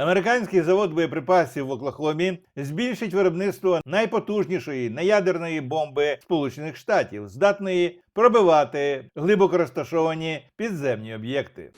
Американський завод боєприпасів в Оклахомі збільшить виробництво найпотужнішої неядерної бомби Сполучених Штатів, здатної пробивати глибоко розташовані підземні об'єкти.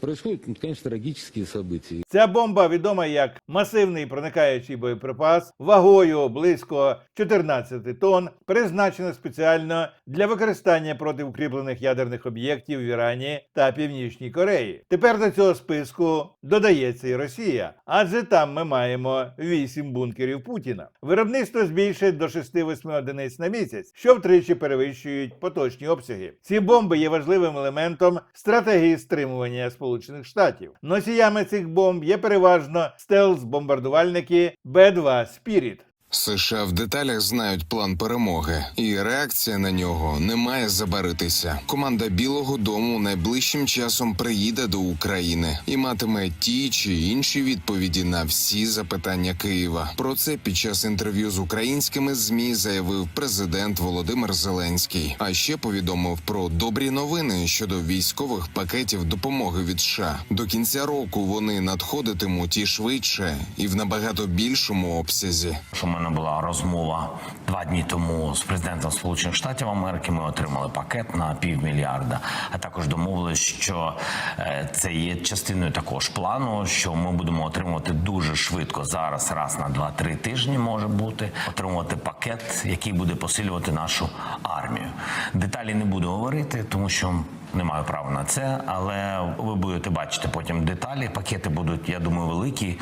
Происходят, ну, конечно, трагические события. Ця бомба відома як масивний проникаючий боєприпас вагою близько 14 тонн, призначена спеціально для використання проти укріплених ядерних об'єктів в Ірані та Північній Кореї. Тепер до цього списку додається і Росія, адже там ми маємо 8 бункерів Путіна. Виробництво збільшить до 6-8 одиниць на місяць, що втричі перевищують поточні обсяги. Ці бомби є важливим елементом стратегії стримування Сполучених Штатів. Носіями цих бомб є переважно стелс-бомбардувальники Б-2 Спіріт. США в деталях знають план перемоги, і реакція на нього не має забаритися. Команда Білого Дому найближчим часом приїде до України і матиме ті чи інші відповіді на всі запитання Києва. Про це під час інтерв'ю з українськими змі заявив президент Володимир Зеленський. А ще повідомив про добрі новини щодо військових пакетів допомоги від США. До кінця року вони надходитимуть і швидше, і в набагато більшому обсязі. Мене була розмова два дні тому з президентом Сполучених Штатів Америки. Ми отримали пакет на півмільярда. А також домовились, що е, це є частиною також плану, що ми будемо отримувати дуже швидко зараз, раз на два-три тижні може бути отримувати пакет, який буде посилювати нашу армію. Деталі не буду говорити, тому що. Не маю права на це, але ви будете бачити потім деталі. Пакети будуть, я думаю, великі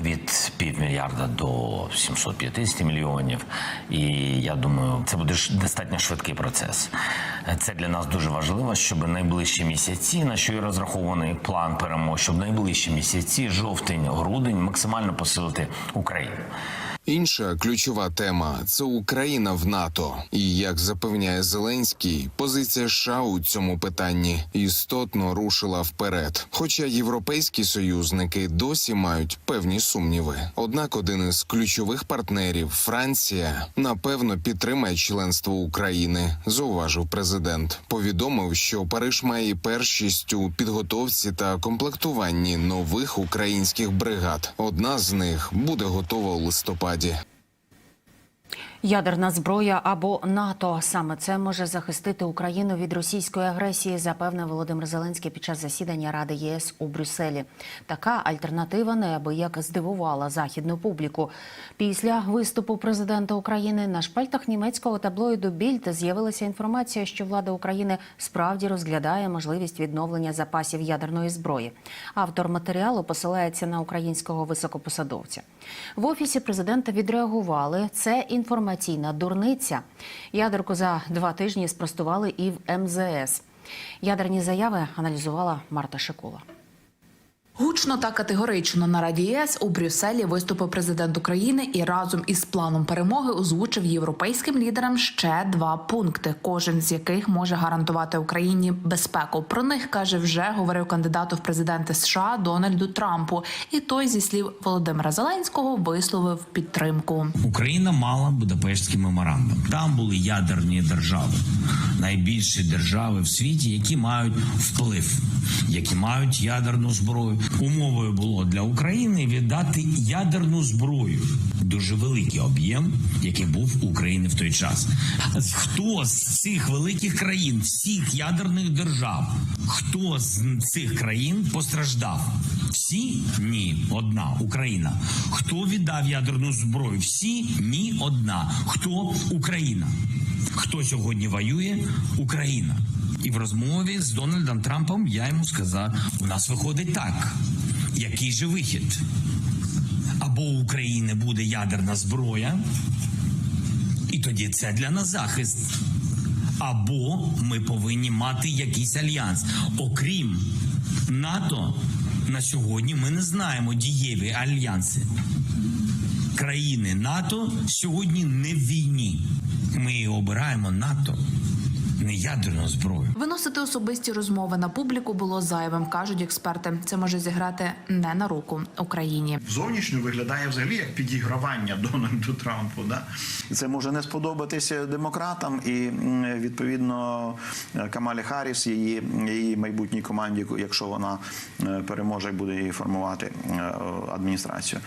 від півмільярда до 750 мільйонів. І я думаю, це буде достатньо швидкий процес. Це для нас дуже важливо, щоб найближчі місяці, на що і розрахований план перемоги, щоб найближчі місяці, жовтень, грудень, максимально посилити Україну. Інша ключова тема це Україна в НАТО. І як запевняє Зеленський, позиція США у цьому питанні істотно рушила вперед. Хоча європейські союзники досі мають певні сумніви. Однак один із ключових партнерів Франція напевно підтримає членство України, зауважив президент. Повідомив, що Париж має першість у підготовці та комплектуванні нових українських бригад. Одна з них буде готова у листопаді громаді. Ядерна зброя або НАТО саме це може захистити Україну від російської агресії, запевнив Володимир Зеленський під час засідання Ради ЄС у Брюсселі. Така альтернатива неабияк здивувала західну публіку. Після виступу президента України на шпальтах німецького таблоїду Більд з'явилася інформація, що влада України справді розглядає можливість відновлення запасів ядерної зброї. Автор матеріалу посилається на українського високопосадовця. В офісі президента відреагували. Це інформаційна дурниця. Ядерку за два тижні спростували і в МЗС. Ядерні заяви аналізувала Марта Шикула. Гучно та категорично на Раді ЄС у Брюсселі виступив президент України і разом із планом перемоги озвучив європейським лідерам ще два пункти, кожен з яких може гарантувати Україні безпеку. Про них каже вже говорив кандидату в президенти США Дональду Трампу. І той зі слів Володимира Зеленського висловив підтримку. Україна мала Будапештський меморандум. Там були ядерні держави, найбільші держави в світі, які мають вплив, які мають ядерну зброю. Умовою було для України віддати ядерну зброю. Дуже великий об'єм, який був у України в той час. Хто з цих великих країн, всіх ядерних держав, хто з цих країн постраждав? Всі ні, одна Україна. Хто віддав ядерну зброю? Всі ні, одна. Хто Україна? Хто сьогодні воює? Україна. І в розмові з Дональдом Трампом я йому сказав: у нас виходить так. Який же вихід? Або у України буде ядерна зброя, і тоді це для нас захист. Або ми повинні мати якийсь альянс. Окрім НАТО, на сьогодні ми не знаємо дієві альянси. Країни НАТО сьогодні не в війні. Ми обираємо НАТО. Не ядерну зброю. Виносити особисті розмови на публіку було зайвим, кажуть експерти. Це може зіграти не на руку Україні. зовнішньо виглядає взагалі як підігравання Дональду Трампу. Да? Це може не сподобатися демократам і відповідно Камалі Харріс, її, її майбутній команді, якщо вона е, переможе буде її формувати е, адміністрацію.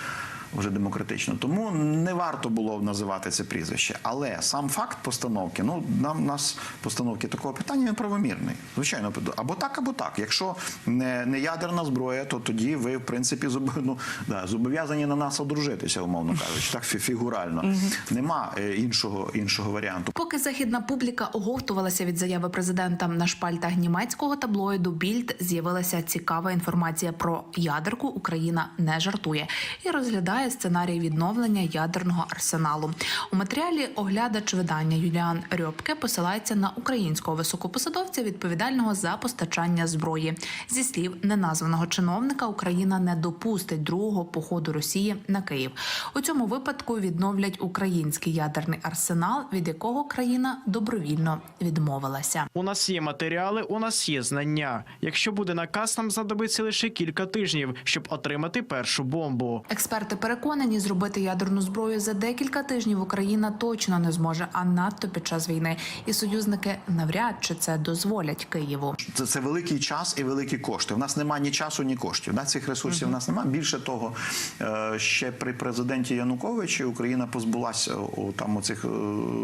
Вже демократично, тому не варто було називати це прізвище. Але сам факт постановки, ну нам нас постановки такого питання він правомірний. Звичайно, або так, або так. Якщо не, не ядерна зброя, то тоді ви, в принципі, ну, да, зобов'язані на нас одружитися, умовно кажучи, так фігурально. Нема е, іншого, іншого варіанту. Поки західна публіка оговтувалася від заяви президента на шпальтах німецького таблоїду Більд з'явилася цікава інформація про ядерку. Україна не жартує і розглядає сценарій відновлення ядерного арсеналу. У матеріалі оглядач видання Юліан Рьопке посилається на українського високопосадовця, відповідального за постачання зброї. Зі слів неназваного чиновника, Україна не допустить другого походу Росії на Київ. У цьому випадку відновлять український ядерний арсенал, від якого країна добровільно відмовилася. У нас є матеріали, у нас є знання. Якщо буде наказ, нам знадобиться лише кілька тижнів, щоб отримати першу бомбу. Експерти переконані, зробити ядерну зброю за декілька тижнів Україна точно не зможе, а надто під час війни. І союзники навряд чи це дозволять Києву. Це, це великий час і великі кошти. У нас немає ні часу, ні коштів. Да, цих ресурсів у нас немає. Більше того, е, ще при президенті Януковичі Україна позбулася о, там оцих е,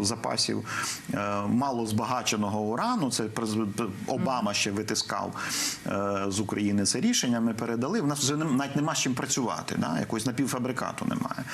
запасів е, мало збагаченого урану. Це Обама ще витискав з України це рішення. Ми передали. У нас вже навіть нема з чим працювати. Да? Якогось напівфабрикату немає.